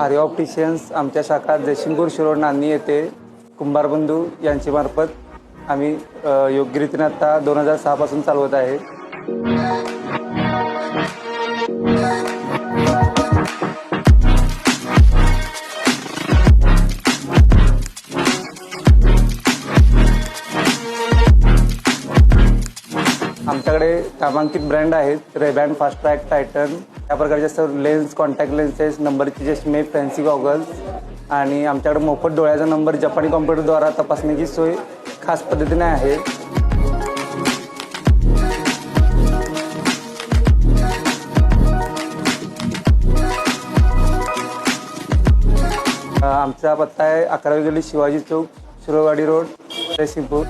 आर्य opticians आमच्या शाखा जयसिंगपूर शिरोडनांनी येथे कुंभारबंधू यांची मार्फत आम्ही योग्यरीतीने योग्य रीतीने आता दोन हजार सहापासून चालवत आहे. आमच्याकडे नामांकित ब्रँड आहेत रेबॅन फास्ट ट्रॅक टायटन या प्रकारचे सर्व लेन्स कॉन्टॅक्ट लेन्सेस नंबरची चष्मे फॅन्सी गॉगल्स आणि आमच्याकडे मोफत डोळ्याचा नंबर जपानी कॉम्प्युटरद्वारा तपासण्याची सोय खास पद्धतीने आहे. आमचा पत्ता आहे अकरावी गली शिवाजी चौक शिरोवाडी रोड जयसिंगपूर.